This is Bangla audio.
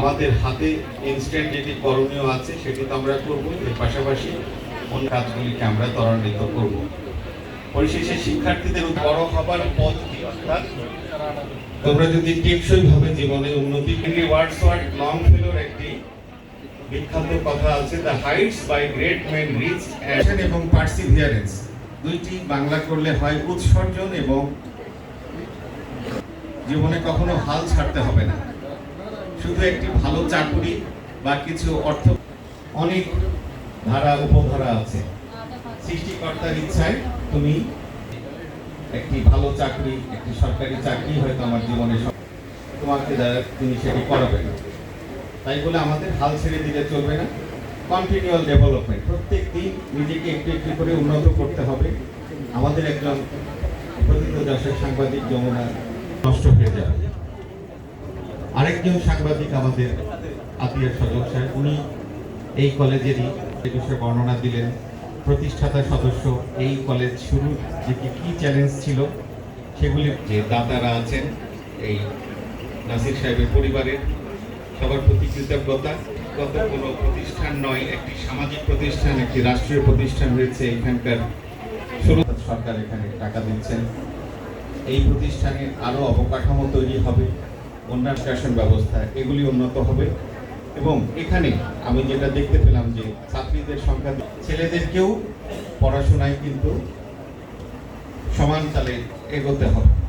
আমাদের হাতে ইনস্ট্যান্ট যেটি করণীয় আছে, সেটি তো আমরা করব। এর পাশাপাশি অন্য কাজগুলিকে আমরা ত্বরান্বিত করব। পরিশেষে শিক্ষার্থীদের বড় হবার পথ কি, অর্থাৎ তোমরা যদি টেকসই ভাবে জীবনে উন্নতি হেনরি ওয়ার্ডসওয়ার্থ লং ফেলোর একটি বিখ্যাত কথা আছে the heights by great men reach এবং পার্সিভিয়ারেন্স দুইটি বাংলা করলে হয় উৎসর্জন এবং জীবনে কখনো হাল ছাড়তে হবে না। শুধু একটি ভালো চাকুরি বা কিছু অর্থ অনেক ধারা উপধারা আছে। সৃষ্টিকর্তার ইচ্ছায় তুমি একটি ভালো চাকরি, একটি সরকারি চাকরি হয়তো আমার জীবনে তোমাকে দ্বারা তিনি সেটি করাবেন তাই বলে আমাদের হাল ছেড়ে দিলে চলবে না। কন্টিনিউয়াল ডেভেলপমেন্ট প্রত্যেক দিন নিজেকে একটু একটু করে উন্নত করতে হবে। আমাদের একজন প্রথিত যশের সাংবাদিক যমুনা নষ্ট হয়ে যাবে আরেকজন সাংবাদিক আমাদের আতিয়ার সজল সাহেব উনি এই কলেজেরই এ বিষয়ে বর্ণনা দিলেন। প্রতিষ্ঠাতা সদস্য, এই কলেজ শুরু যে কি চ্যালেঞ্জ ছিল সেগুলি যে দাতারা আছেন, এই নাসির সাহেবের পরিবারের সবার প্রতি কৃতজ্ঞতা। গত কোনো প্রতিষ্ঠান নয়, একটি সামাজিক প্রতিষ্ঠান, একটি রাষ্ট্রীয় প্রতিষ্ঠান হয়েছে এখানকার শুরু। সরকার এখানে টাকা দিচ্ছেন। এই প্রতিষ্ঠানে আরও অবকাঠামো তৈরি হবে। অন্যান্য শাসন ব্যবস্থা, এগুলি উন্নত হবে। এবং এখানে আমি যেটা দেখতে পেলাম যে ছাত্রীদের সংখ্যা, ছেলেদেরকেও পড়াশোনায় কিন্তু সমান তালে এগোতে হবে।